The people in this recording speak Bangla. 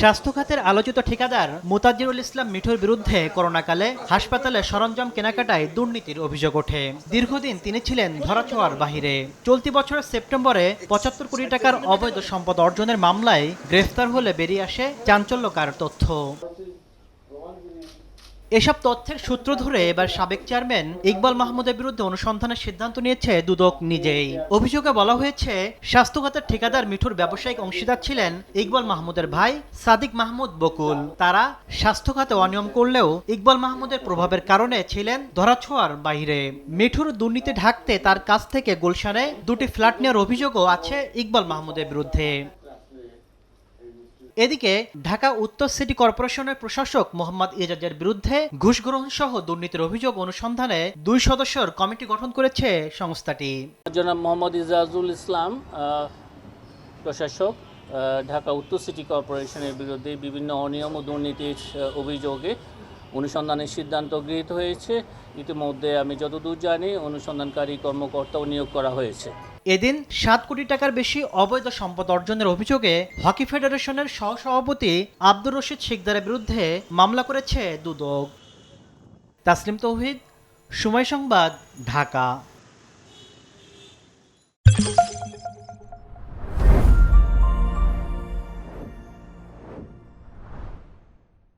স্বাস্থ্য খাতের আলোচিত ঠিকাদার মোতাজিরুল ইসলাম মিঠুর বিরুদ্ধে করোনাকালে হাসপাতালে সরঞ্জাম কেনাকাটায় দুর্নীতির অভিযোগ ওঠে। দীর্ঘদিন তিনি ছিলেন ধরাছোঁয়ার বাহিরে। চলতি বছরের সেপ্টেম্বরে পঁচাত্তর কোটি টাকার অবৈধ সম্পদ অর্জনের মামলায় গ্রেফতার হলে বেরিয়ে আসে চাঞ্চল্যকার তথ্য। এসব তথ্যের সূত্র ধরে এবার সাবেক চেয়ারম্যান ইকবাল মাহমুদের বিরুদ্ধে অনুসন্ধানের সিদ্ধান্ত নিয়েছে দুদক নিজেই। অভিযোগে বলা হয়েছে স্বাস্থ্য খাতের ঠিকাদার মিঠুর ব্যবসায়িক অংশীদার ছিলেন ইকবাল মাহমুদের ভাই সাদিক মাহমুদ বকুল। তারা স্বাস্থ্য খাতে অনিয়ম করলেও ইকবাল মাহমুদের প্রভাবের কারণে ছিলেন ধরাছোঁয়ার বাইরে। মিঠুর দুর্নীতি ঢাকতে তার কাছ থেকে গুলশানে দুটি ফ্ল্যাট নেওয়ার অভিযোগও আছে ইকবাল মাহমুদের বিরুদ্ধে। এদিকে ঢাকা উত্তর সিটি কর্পোরেশনের প্রশাসক মোহাম্মদ এজাজের বিরুদ্ধে ঘুষ গ্রহণ সহ দুর্নীতির অভিযোগ অনুসন্ধানে দুই সদস্যের কমিটি গঠন করেছে সংস্থাটি। জনাব মোহাম্মদ ইজাজুল ইসলাম প্রশাসক ঢাকা উত্তর সিটি কর্পোরেশনের বিরুদ্ধে বিভিন্ন অনিয়ম ও দুর্নীতির অভিযোগে অনুসন্ধানের সিদ্ধান্ত গৃহীত হয়েছে। ইতিমধ্যে আমি যতদূর জানি অনুসন্ধানকারী কর্মকর্তাও নিয়োগ করা হয়েছে। এদিন সাত কোটি টাকার বেশি অবৈধ সম্পদ অর্জনের অভিযোগে হকি ফেডারেশনের সহসভাপতি আব্দুর রশিদ শিকদারের বিরুদ্ধে মামলা করেছে দুদক। তাসলিম তৌহিদ, সময় সংবাদ, ঢাকা।